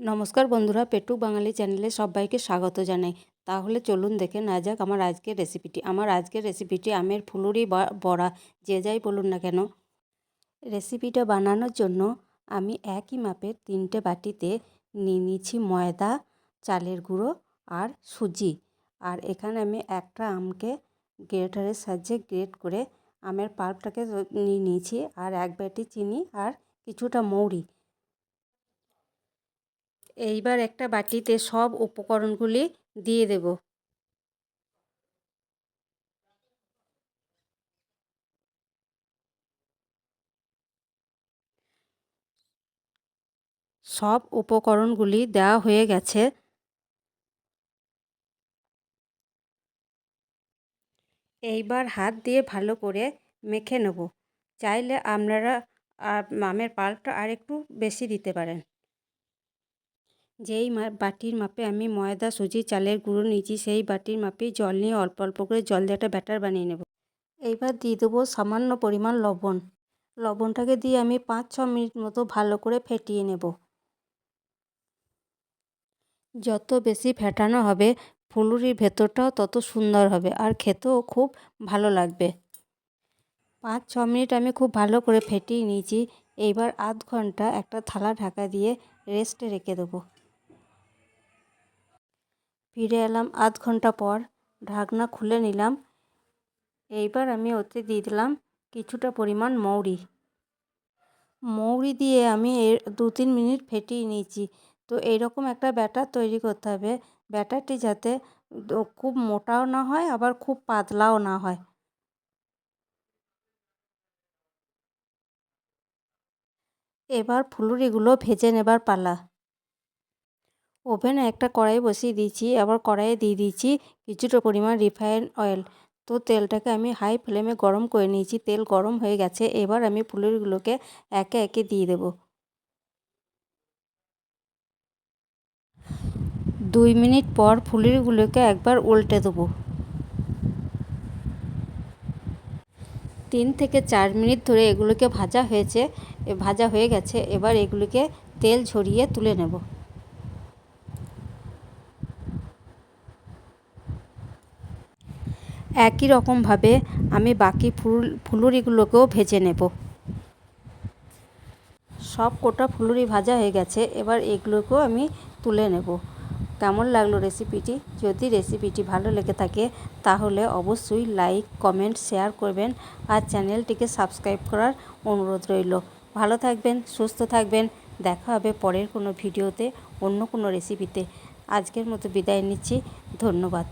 নমস্কার বন্ধুরা পেটুক বাঙালি চ্যানেলে সবাইকে স্বাগত জানাই। তাহলে চলুন দেখে না যাক আমার আজকের রেসিপিটি আমার আজকের রেসিপিটি আমের ফুলুরি বা বড়া, যে যাই বলুন না কেন। রেসিপিটা বানানোর জন্য আমি একই মাপের তিনটে বাটিতে নিয়ে নিয়েছি ময়দা, চালের গুঁড়ো আর সুজি। আর এখানে আমি একটা আমকে গ্রেটারের সাহায্যে গ্রেট করে আমের পাল্পটাকে নিয়ে নিয়েছি আর এক বাটি চিনি আর কিছুটা মৌরি। এইবার একটা বাটিতে সব উপকরণগুলি দিয়ে দেব। সব উপকরণগুলি দেওয়া হয়ে গেছে। এইবার হাত দিয়ে ভালো করে মেখে নেব। চাইলে আপনারা আমের পাল্পটা আর একটু বেশি দিতে পারেন। যেই বাটির মাপে আমি ময়দা, সুজি, চালের গুঁড়ো নিয়েছি, সেই বাটির মাপেই জল নিয়ে অল্প অল্প করে জল দিয়ে একটা ব্যাটার বানিয়ে নেব। এইবার দিয়ে দেবো সামান্য পরিমাণ লবণ। লবণটাকে দিয়ে আমি পাঁচ, ছ মিনিট মতো ভালো করে ফেটিয়ে নেব। যত বেশি ফেটানো হবে, ফুলুরির ভেতরটাও তত সুন্দর হবে আর খেতেও খুব ভালো লাগবে। পাঁচ, ছ মিনিট আমি খুব ভালো করে ফেটিয়ে নিয়েছি। এইবার আধ ঘণ্টা একটা থালা ঢাকা দিয়ে রেস্টে রেখে দেবো। ফিরে এলাম আধ ঘণ্টা পর। ঢাকনা খুলে নিলাম। এইবার আমি ওতে দিয়ে দিলাম কিছুটা পরিমাণ মৌরি। মৌরি দিয়ে আমি দু তিন মিনিট ফেটিয়ে নিয়েছি। তো এইরকম একটা ব্যাটার তৈরি করতে হবে। ব্যাটারটি যাতে খুব মোটাও না হয়, আবার খুব পাতলাও না হয়। এবার ফুলুরিগুলো ভেজে নেবার পালা। ওভেনে একটা কড়াই বসিয়ে দিয়েছি, আবার কড়াইয়ে দিয়ে দিয়েছি কিছুটা পরিমাণ রিফাইন অয়েল। তো তেলটাকে আমি হাই ফ্লেমে গরম করে নিয়েছি, তেল গরম হয়ে গেছে, এবার আমি ফুলুরিগুলোকে একে একে দিয়ে দেব। দুই মিনিট পর ফুলুরিগুলোকে একবার উল্টে দেবো। তিন থেকে চার মিনিট ধরে এগুলোকে ভাজা হয়েছে ভাজা হয়ে গেছে, এবার এগুলোকে তেল ঝরিয়ে তুলে নেব। একই রকমভাবে আমি বাকি ফুল, ফুলুরিগুলোকেও ভেজে নেব। সব কোটা ফুলুরি ভাজা হয়ে গেছে, এবার এগুলোকেও আমি তুলে নেব। কেমন লাগল রেসিপিটি? যদি রেসিপিটি ভালো লেগে থাকে, তাহলে অবশ্যই লাইক, কমেন্ট, শেয়ার করবেন আর চ্যানেলটিকে সাবস্ক্রাইব করার অনুরোধ রইল। ভালো থাকবেন, সুস্থ থাকবেন, দেখা হবে পরের কোনো ভিডিওতে, অন্য কোনো রেসিপিতে। আজকের মতো বিদায় নিচ্ছি, ধন্যবাদ।